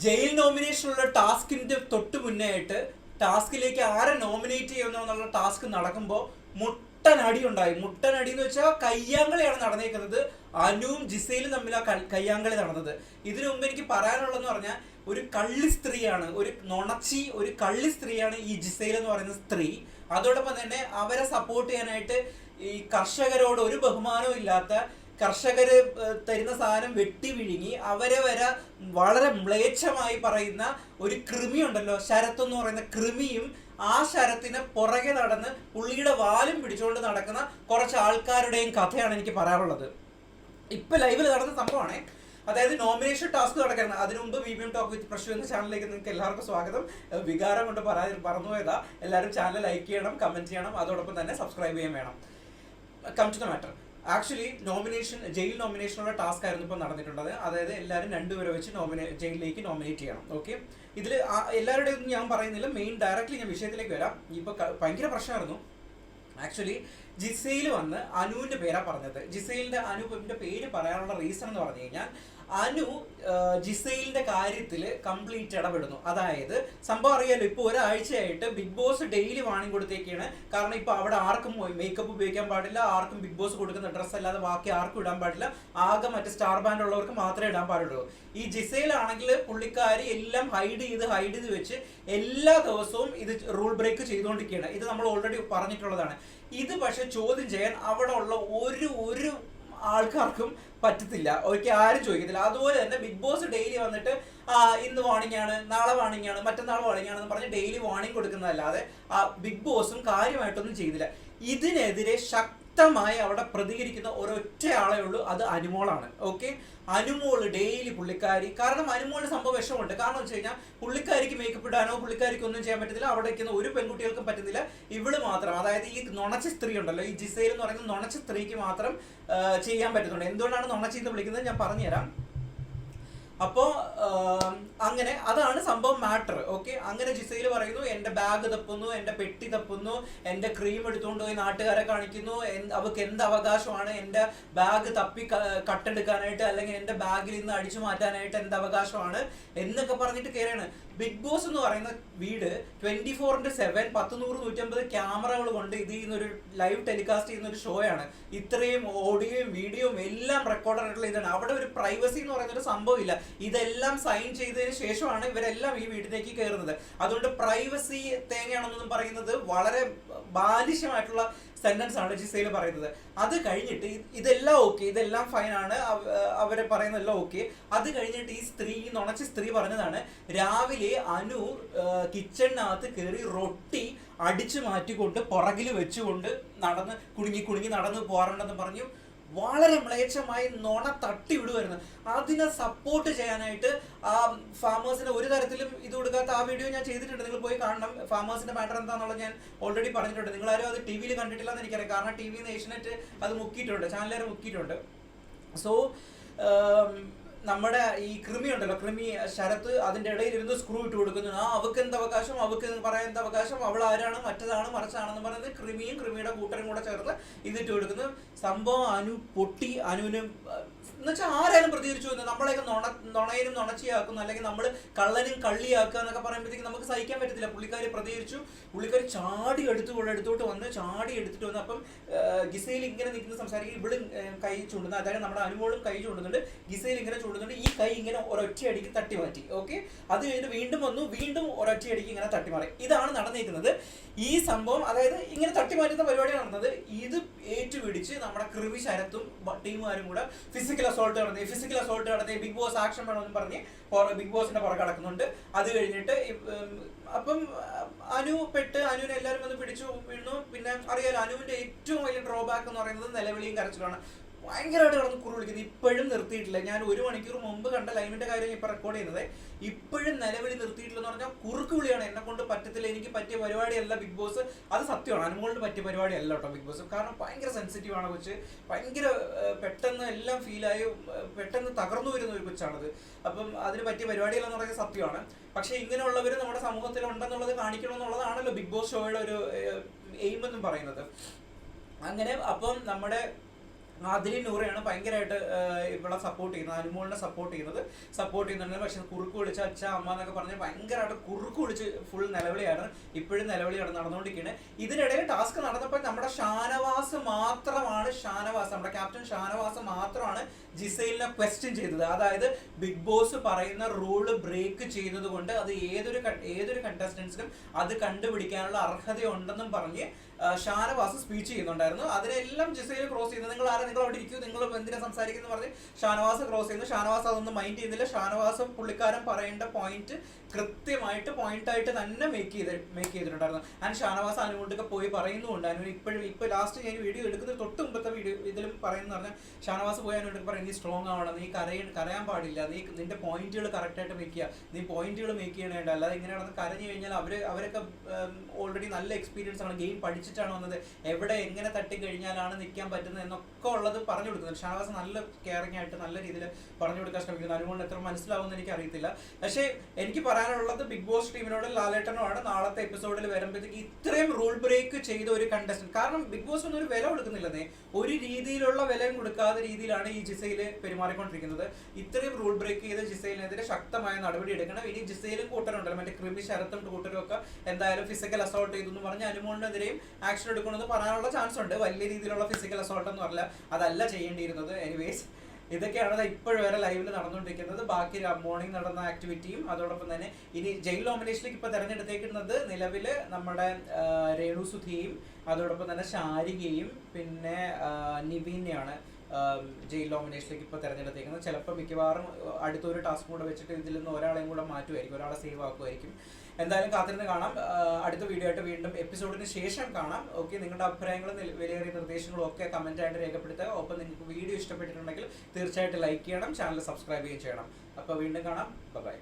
Jail നോമിനേഷനുള്ള ടാസ്കിന്റെ തൊട്ട് മുന്നേ ആയിട്ട് ടാസ്കിലേക്ക് ആരെ നോമിനേറ്റ് ചെയ്യുന്നു എന്നുള്ള ടാസ്ക് നടക്കുമ്പോൾ മുട്ടനടി ഉണ്ടായി. മുട്ടനടി എന്ന് വെച്ചാൽ കയ്യാങ്കളിയാണ് നടന്നേക്കുന്നത്. അനുവും ജിസയിലും തമ്മിൽ ആ കയ്യാങ്കളി നടന്നത്. ഇതിനു മുമ്പ് എനിക്ക് പറയാനുള്ളതെന്ന് പറഞ്ഞാൽ ഒരു കള്ളി സ്ത്രീയാണ് ഒരു നുണച്ചി ഒരു കള്ളി സ്ത്രീയാണ് ഈ ജിസൈൽ എന്ന് പറയുന്ന സ്ത്രീ. അതോടൊപ്പം തന്നെ അവരെ സപ്പോർട്ട് ചെയ്യാനായിട്ട് ഈ കർഷകരോട് ഒരു ബഹുമാനവും ഇല്ലാത്ത കർഷകര് ഏഹ്, തരുന്ന സാധനം വെട്ടി വിഴുങ്ങി അവരെ വരെ വളരെ മ്ലേച്ഛമായി പറയുന്ന ഒരു കൃമി ഉണ്ടല്ലോ ശരത്ത് എന്ന് പറയുന്ന കൃമിയും ആ ശരത്തിന് പുറകെ നടന്ന് പുള്ളിയുടെ വാലും പിടിച്ചുകൊണ്ട് നടക്കുന്ന കുറച്ച് ആൾക്കാരുടെയും കഥയാണ് എനിക്ക് പറയാനുള്ളത്. ഇപ്പൊ ലൈവിൽ നടന്ന സംഭവമാണ്. അതായത് നോമിനേഷൻ ടാസ്ക് നടക്കുന്നത് അതിനു മുമ്പ് V M talk with Prashu എന്ന ചാനലിലേക്ക് നിങ്ങൾക്ക് എല്ലാവർക്കും സ്വാഗതം. വികാരം കൊണ്ട് പറയാ പറന്നുപോയതാ എല്ലാവരും ചാനൽ ലൈക്ക് ചെയ്യണം കമന്റ് ചെയ്യണം അതോടൊപ്പം തന്നെ സബ്സ്ക്രൈബ് ചെയ്യാൻ വേണം. Come to the matter actually nomination jail നോമിനേഷനുള്ള task ആയിരുന്നു ഇപ്പോൾ നടന്നിട്ടുള്ളത്. അതായത് എല്ലാവരും രണ്ടുപേരെ വെച്ച് നോമിനേ ജയിലിലേക്ക് നോമിനേറ്റ് ചെയ്യണം. ഓക്കെ ഇതിൽ എല്ലാവരുടെയും ഒന്നും ഞാൻ പറയുന്നില്ല. മെയിൻ ഡയറക്റ്റ്ലി ഞാൻ വിഷയത്തിലേക്ക് വരാം. ഇപ്പോൾ ഭയങ്കര പ്രശ്നമായിരുന്നു. ആക്ച്വലി ജിസയിൽ വന്ന് അനുവിന്റെ പേരാ പറഞ്ഞത്. ജിസയിലിന്റെ അനുവിന്റെ പേര് പറയാനുള്ള റീസൺ എന്ന് പറഞ്ഞു കഴിഞ്ഞാൽ അനു ജിസയിലിന്റെ കാര്യത്തിൽ കംപ്ലീറ്റ് ഇടപെടുന്നു. അതായത് സംഭവം അറിയാലോ ഇപ്പോൾ ഒരാഴ്ചയായിട്ട് ബിഗ് ബോസ് ഡെയിലി വാണിംഗ് കൊടുത്തേക്കാണ്. കാരണം ഇപ്പോൾ അവിടെ ആർക്കും മേക്കപ്പ് ഉപയോഗിക്കാൻ പാടില്ല ആർക്കും ബിഗ് ബോസ് കൊടുക്കുന്ന ഡ്രസ്സ് അല്ലാതെ ബാക്കി ആർക്കും ഇടാൻ പാടില്ല. ആകെ മറ്റേ സ്റ്റാർ ബാൻഡ് ഉള്ളവർക്ക് മാത്രമേ ഇടാൻ പാടുള്ളൂ. ഈ ജിസയിലാണെങ്കിൽ പുള്ളിക്കാരി എല്ലാം ഹൈഡ് ചെയ്ത് ഹൈഡ് ചെയ്ത് വെച്ച് എല്ലാ ദിവസവും ഇത് റൂൾ ബ്രേക്ക് ചെയ്തുകൊണ്ടിരിക്കുകയാണ്. ഇത് നമ്മൾ ഓൾറെഡി പറഞ്ഞിട്ടുള്ളതാണ്. ഇത് പക്ഷെ ചോദ്യം ചെയ്യാൻ അവിടെ ഉള്ള ഒരു ഒരു ആൾക്കാർക്കും പറ്റത്തില്ല. ഓക്കെ ആരും ചോദിക്കത്തില്ല. അതുപോലെ തന്നെ ബിഗ് ബോസ് ഡെയിലി വന്നിട്ട് ഇന്ന് വാണിംഗ് ആണ് നാളെ വാണിംഗ് ആണ് മറ്റന്നാൾ വാണിംഗ് ആണെന്ന് പറഞ്ഞ് ഡെയിലി വാണിംഗ് കൊടുക്കുന്നതല്ലാതെ ആ ബിഗ് ബോസും കാര്യമായിട്ടൊന്നും ചെയ്തില്ല. ഇതിനെതിരെ ശക്തമായി അവിടെ പ്രതികരിക്കുന്ന ഒരൊറ്റ ആളേ ഉള്ളൂ. അത് അനുമോളാണ്. ഓക്കെ അനുമോൾ ഡെയിലി പുള്ളിക്കാരി കാരണം അനുമോളിന് സംഭവം വിഷമമുണ്ട്. കാരണം വെച്ച് കഴിഞ്ഞാൽ പുള്ളിക്കാരിക്ക് മേക്കപ്പ് ഇടാനോ പുള്ളിക്കാരിക്ക് ഒന്നും ചെയ്യാൻ പറ്റത്തില്ല. അവിടെ ഇരിക്കുന്ന ഒരു പെൺകുട്ടികൾക്കും പറ്റുന്നില്ല. ഇവൾ മാത്രം അതായത് ഈ നുണച്ച സ്ത്രീ ഉണ്ടല്ലോ ഈ ജിസൈൽ എന്ന് പറയുന്ന നുണച്ച സ്ത്രീക്ക് മാത്രം ചെയ്യാൻ പറ്റുന്നുണ്ട്. എന്തുകൊണ്ടാണ് നൊണച്ചിന്ന് വിളിക്കുന്നത്? ഞാൻ പറഞ്ഞുതരാം. അപ്പോ അങ്ങനെ അതാണ് സംഭവം മാറ്റർ ഓക്കെ? അങ്ങനെ ജിസയിൽ പറയുന്നു എന്റെ ബാഗ് തപ്പുന്നു എന്റെ പെട്ടി തപ്പുന്നു എന്റെ ക്രീം എടുത്തുകൊണ്ട് പോയി നാട്ടുകാരെ കാണിക്കുന്നു അവർക്ക് എന്ത് അവകാശമാണ് എന്റെ ബാഗ് തപ്പി കട്ടെടുക്കാനായിട്ട് അല്ലെങ്കിൽ എന്റെ ബാഗിൽ നിന്ന് അടിച്ചു മാറ്റാനായിട്ട് എന്ത് അവകാശമാണ്? എന്നൊക്കെ പറഞ്ഞിട്ട് കയറിയാണ് ബിഗ് ബോസ് എന്ന് പറയുന്ന വീട് ട്വന്റി ഫോർ ഇന്റു സെവൻ പത്ത് നൂറ് നൂറ്റമ്പത് ക്യാമറകൾ കൊണ്ട് ഇത് ചെയ്യുന്ന ഒരു ലൈവ് ടെലികാസ്റ്റ് ചെയ്യുന്ന ഒരു ഷോ ആണ്. ഇത്രയും ഓഡിയോയും വീഡിയോയും എല്ലാം റെക്കോർഡ് ആയിട്ടുള്ള ഇതാണ്. അവിടെ ഒരു പ്രൈവസി എന്ന് പറയുന്ന ഒരു സംഭവം ഇല്ല. ഇതെല്ലാം സൈൻ ചെയ്തതിന് ശേഷമാണ് ഇവരെല്ലാം ഈ വീട്ടിലേക്ക് കയറുന്നത്. അതുകൊണ്ട് പ്രൈവസി തേങ്ങയാണെന്നൊന്നും പറയുന്നത് വളരെ ബാലിഷ്യമായിട്ടുള്ള സെന്റൻസ് ആണ് ജിസയിൽ പറയുന്നത്. അത് കഴിഞ്ഞിട്ട് ഇതെല്ലാം ഓക്കെ ഇതെല്ലാം ഫൈൻ ആണ്. അവ- അവരെ പറയുന്നതെല്ലാം ഓക്കെ അത് കഴിഞ്ഞിട്ട് ഈ സ്ത്രീ ഈ നുണച്ച സ്ത്രീ പറഞ്ഞതാണ് രാവിലെ അനു കിച്ചണിനകത്ത് കയറി റൊട്ടി അടിച്ചു മാറ്റിക്കൊണ്ട് പുറകിൽ വെച്ചുകൊണ്ട് നടന്ന് കുടുങ്ങി കുടുങ്ങി നടന്ന് പോകാറുണ്ടെന്ന് പറഞ്ഞു. വളരെ മ്ലേച്ഛമായി നുണ തട്ടി വിടുമായിരുന്നു അതിനെ സപ്പോർട്ട് ചെയ്യാനായിട്ട് ആ ഫാമേഴ്സിന് ഒരു തരത്തിലും ഇത് കൊടുക്കാത്ത ആ വീഡിയോ ഞാൻ ചെയ്തിട്ടുണ്ട്. നിങ്ങൾ പോയി കാണണം. ഫാമേഴ്സിന്റെ മാറ്റർ എന്താണെന്നുള്ളത് ഞാൻ ഓൾറെഡി പറഞ്ഞിട്ടുണ്ട്. നിങ്ങൾ ആരും അത് ടി വിയിൽ കണ്ടിട്ടില്ല എന്ന് എനിക്കറിയാം. കാരണം ടി വിന്ന് ഏഷ്യനെറ്റ് അത് മുക്കിയിട്ടുണ്ട്. ചാനലുകാർ മുക്കിയിട്ടുണ്ട്. സോ നമ്മുടെ ഈ കൃമി ഉണ്ടല്ലോ കൃമി ശരത്ത് അതിന്റെ ഇടയിൽ ഇരുന്ന് സ്ക്രൂ ഇട്ട് കൊടുക്കുന്നു. ആ അവക്ക് എന്ത് അവകാശം? അവക്ക് പറയാൻ അവകാശം? അവൾ ആരാണ്? മറ്റതാണ്? മറിച്ചാണെന്ന് പറയുന്നത് കൃമിയും കൃമിയുടെ കൂട്ടരും കൂടെ ചേർത്ത് ഇതിട്ട് കൊടുക്കുന്നു. സംഭവം അനു പൊട്ടി അനുവിന് എന്നുവെച്ചാൽ ആരായാലും പ്രതികരിച്ചു എന്ന്? നമ്മളെയൊക്കെ നുണ നുണയനും നുണച്ചിയാക്കുന്നു. അല്ലെങ്കിൽ നമ്മൾ കള്ളനും കള്ളിയാക്കുക എന്നൊക്കെ പറയുമ്പോഴത്തേക്ക് നമുക്ക് സഹിക്കാൻ പറ്റത്തില്ല. പുള്ളിക്കാരി പ്രതികരിച്ചു. പുള്ളിക്കാരി ചാടി എടുത്തു കൊണ്ട് എടുത്തോട്ട് വന്ന് ചാടി എടുത്തിട്ട് വന്ന് അപ്പം ഗിസയിൽ ഇങ്ങനെ നിൽക്കുന്ന സംസാരിക്കും. ഇവിടെ കൈ ചൂണ്ടുന്നു അതായത് നമ്മുടെ അനുമോളും കൈ ചൂണ്ടുന്നുണ്ട്. ഗിസയിൽ ഇങ്ങനെ ചൂണ്ടുന്നുണ്ട്. ഈ കൈ ഇങ്ങനെ ഒരൊറ്റയടിക്ക് തട്ടി മാറ്റി. ഓക്കെ? അത് കഴിഞ്ഞിട്ട് വീണ്ടും വന്നു. വീണ്ടും ഒരൊറ്റയടിക്ക് ഇങ്ങനെ തട്ടി മാറി. ഇതാണ് നടന്നിരിക്കുന്നത്. ഈ സംഭവം അതായത് ഇങ്ങനെ തട്ടി മാറ്റുന്ന പരിപാടിയാണ് നടന്നത്. ഇത് ഏറ്റുപിടിച്ച് നമ്മുടെ കൃവി ശരത്തും ടീമുകാരും കൂടെ ഫിസിക്കൽ അസോൾട്ട് നടത്തി ഫിസിക്കൽ അസോൾട്ട് നടത്തി ബിഗ് ബോസ് ആക്ഷൻ വേണമെന്ന് പറഞ്ഞ് ബിഗ് ബോസിന്റെ പുറകെ കടക്കുന്നുണ്ട്. അത് കഴിഞ്ഞിട്ട് അപ്പം അനു പെട്ട് അനുവിനെ എല്ലാവരും വന്ന് പിടിച്ചു വീഴുന്നു പിന്നെ അറിയാലോ അനുവിന്റെ ഏറ്റവും വലിയ ഡ്രോബാക്ക് എന്ന് പറയുന്നത് നിലവിളിയും കരച്ചിലാണ് ഭയങ്കരമായിട്ട് കിടന്ന് കുറു വിളിക്കുന്നത് ഇപ്പോഴും നിർത്തിയിട്ടില്ല. ഞാൻ ഒരു മണിക്കൂർ മുമ്പ് കണ്ട ലൈവിന്റെ കാര്യം ഇപ്പൊ റെക്കോർഡ് ചെയ്യുന്നത്. ഇപ്പോഴും നിലവിളി നിർത്തിയിട്ടില്ലെന്ന് പറഞ്ഞാൽ കുറുക്ക് വിളിയാണ്. എന്നെ കൊണ്ട് പറ്റത്തില്ല. എനിക്ക് പറ്റിയ പരിപാടിയല്ല ബിഗ് ബോസ്. അത് സത്യമാണ്. അനുമോളിന് പറ്റിയ പരിപാടിയല്ല കേട്ടോ ബിഗ് ബോസ്. കാരണം ഭയങ്കര സെൻസിറ്റീവ് ആണ് കൊച്ച്. ഭയങ്കര പെട്ടെന്ന് എല്ലാം ഫീലായി പെട്ടെന്ന് തകർന്നു വരുന്ന ഒരു കൊച്ചാണത്. അപ്പം അതിന് പറ്റിയ പരിപാടിയല്ലെന്ന് പറയുന്നത് സത്യമാണ്. പക്ഷേ ഇങ്ങനെയുള്ളവർ നമ്മുടെ സമൂഹത്തിൽ ഉണ്ടെന്നുള്ളത് കാണിക്കണമെന്നുള്ളതാണല്ലോ ബിഗ് ബോസ് ഷോയുടെ ഒരു എയിം എന്നും പറയുന്നത്. അങ്ങനെ അപ്പം നമ്മുടെ ആദിരി നൂറയാണ് ഭയങ്കരമായിട്ട് ഇവിടെ സപ്പോർട്ട് ചെയ്യുന്നത് അനുമോളിനെ സപ്പോർട്ട് ചെയ്യുന്നത്. സപ്പോർട്ട് ചെയ്യുന്നുണ്ട്. പക്ഷെ കുറുക്ക് വിളിച്ച അച്ഛ അമ്മ എന്നൊക്കെ പറഞ്ഞ് ഭയങ്കരമായിട്ട് കുറുക്ക് വിളിച്ച് ഫുൾ നിലവിളിയാണ്. ഇപ്പോഴും നിലവിളിയാണ് നടന്നുകൊണ്ടിരിക്കുന്നത് ഇതിനിടയിൽ ടാസ്ക് നടന്നപ്പോൾ നമ്മുടെ ഷാനവാസ് മാത്രമാണ് ഷാനവാസ് നമ്മുടെ ക്യാപ്റ്റൻ ഷാനവാസ് മാത്രമാണ് ജിസൈലിനെ ക്വസ്റ്റ്യൻ ചെയ്തത്. അതായത് ബിഗ് ബോസ് പറയുന്ന റൂൾ ബ്രേക്ക് ചെയ്യുന്നത് കൊണ്ട് അത് ഏതൊരു ഏതൊരു കണ്ടസ്റ്റൻസിനും അത് കണ്ടുപിടിക്കാനുള്ള അർഹതയുണ്ടെന്നും പറഞ്ഞ് ഷാനവാസ് സ്പീച്ച് ചെയ്യുന്നുണ്ടായിരുന്നു. അതിനെല്ലാം ജിസൈൽ ക്രോസ് ചെയ്യുന്നത്. നിങ്ങൾ ആരാ നിങ്ങൾ അവിടെ ഇരിക്കൂ നിങ്ങൾ എന്തിനാ സംസാരിക്കുന്നു പറഞ്ഞ് ഷാനവാസ് ക്രോസ് ചെയ്യുന്നു. ഷാനവാസ് അതൊന്നും മൈൻഡ് ചെയ്യുന്നില്ല. ഷാനവാസും പുള്ളിക്കാരൻ പറയേണ്ട പോയിന്റ് കൃത്യമായിട്ട് പോയിന്റ് ആയിട്ട് തന്നെ മേക്ക് ചെയ്ത് മേക്ക് ചെയ്തിട്ടുണ്ടായിരുന്നു. ആൻഡ് ഷാനവാസ് അനുകൊണ്ടൊക്കെ പോയി പറയുന്നുണ്ട് അനു ഇപ്പോഴും ഇപ്പൊ ലാസ്റ്റ് ഞാൻ വീഡിയോ എടുക്കുന്ന തൊട്ട് മുമ്പത്തെ വീഡിയോ ഇതിലും പറയുന്ന പറഞ്ഞാൽ ഷാനവാസ് പോയി അനുകൊണ്ട് പറയും നീ സ്ട്രോങ് ആവണം നീ കരയ കരയാൻ പാടില്ല നീ നിന്റെ പോയിന്റുകൾ കറക്റ്റായിട്ട് മേക്ക് ചെയ്യുക നീ പോയിന്റുകൾ മേക്ക് ചെയ്യണേണ്ട അല്ലാതെ ഇങ്ങനെ നടന്ന് കരഞ്ഞു കഴിഞ്ഞാൽ അവർ അവരൊക്കെ ഓൾറെഡി നല്ല എക്സ്പീരിയൻസ് ആണ് ഗെയിം പഠിച്ചിട്ടാണ് വന്നത്. എവിടെ എങ്ങനെ തട്ടി കഴിഞ്ഞാലാണ് നിൽക്കാൻ പറ്റുന്നത് എന്നൊക്കെ ഉള്ളത് പറഞ്ഞു കൊടുക്കുന്നത്. ഷാനവാസ് നല്ല കെയറിംഗ് ആയിട്ട് നല്ല രീതിയിൽ പറഞ്ഞു കൊടുക്കാൻ ശ്രമിക്കുന്നു. അതുകൊണ്ട് എത്ര മനസ്സിലാവുമെന്ന് എനിക്ക് അറിയത്തില്ല. പക്ഷേ എനിക്ക് പറയാനുള്ളത് ബിഗ് ബോസ് ടീമിനോട് ലാലേട്ടനോടാണ് നാളത്തെ എപ്പിസോഡിൽ വരുമ്പോഴത്തേക്ക് ഇത്രയും റൂൾ ബ്രേക്ക് ചെയ്ത ഒരു കണ്ടസ്റ്റന്റ് കാരണം ബിഗ് ബോസ് ഒന്നും ഒരു വില കൊടുക്കുന്നില്ലെന്നേ ഒരു രീതിയിലുള്ള വിലയും കൊടുക്കാത്ത രീതിയിലാണ് ഈ ജിസയിൽ പെരുമാറിക്കൊണ്ടിരിക്കുന്നത്. ഇത്രയും റൂൾ ബ്രേക്ക് ചെയ്ത ജിസയിലെതിരെ ശക്തമായ നടപടി എടുക്കണം. ഇനി ജിസയിലും കൂട്ടരുണ്ടല്ലോ. മറ്റേ ക്രിമി ശരത്തും കൂട്ടരും ഒക്കെ എന്തായാലും ഫിസിക്കൽ അസോൾട്ട് ചെയ്തു എന്ന് പറഞ്ഞ് അനുമോളിനെതിരെയും ആക്ഷൻ എടുക്കണമെന്ന് പറയാനുള്ള ചാൻസ് ഉണ്ട്. വലിയ രീതിയിലുള്ള ഫിസിക്കൽ അസോൾട്ട് എന്ന് പറഞ്ഞാൽ അതല്ല ചെയ്യേണ്ടിയിരുന്നത്. എനിവേസ് ഇതൊക്കെയാണ് ഇപ്പോഴും വരെ ലൈവിൽ നടന്നുകൊണ്ടിരിക്കുന്നത്. ബാക്കി മോർണിംഗ് നടന്ന ആക്ടിവിറ്റിയും അതോടൊപ്പം തന്നെ ഇനി ജയിൽ നോമിനേഷനിലേക്ക് ഇപ്പോൾ തിരഞ്ഞെടുത്തേക്കുന്നത് നിലവിൽ നമ്മുടെ രേണു സുധിയും അതോടൊപ്പം തന്നെ ശാരികയും പിന്നെ നിവീനെയാണ് ജയിൽ നോമിനേഷനിലേക്ക് ഇപ്പോൾ തിരഞ്ഞെടുത്തേക്കുന്നത്. ചിലപ്പോൾ മിക്കവാറും അടുത്തൊരു ടാസ്ക് കൂടെ വെച്ചിട്ട് ഇതിൽ നിന്ന് ഒരാളെയും കൂടെ മാറ്റുമായിരിക്കും ഒരാളെ സേവ് ആക്കുമായിരിക്കും എന്തായാലും കാത്തിരുന്ന് കാണാം. അടുത്ത വീഡിയോ ആയിട്ട് വീണ്ടും എപ്പിസോഡിന് ശേഷം കാണാം. ഓക്കെ നിങ്ങളുടെ അഭിപ്രായങ്ങളും വിലയേറിയ നിർദ്ദേശങ്ങളും ഒക്കെ കമന്റ് ആയിട്ട് രേഖപ്പെടുത്തുക. ഒപ്പം നിങ്ങൾക്ക് വീഡിയോ ഇഷ്ടപ്പെട്ടിട്ടുണ്ടെങ്കിൽ തീർച്ചയായിട്ടും ലൈക്ക് ചെയ്യണം ചാനൽ സബ്സ്ക്രൈബ് ചെയ്യണം. അപ്പോൾ വീണ്ടും കാണാം. ബൈ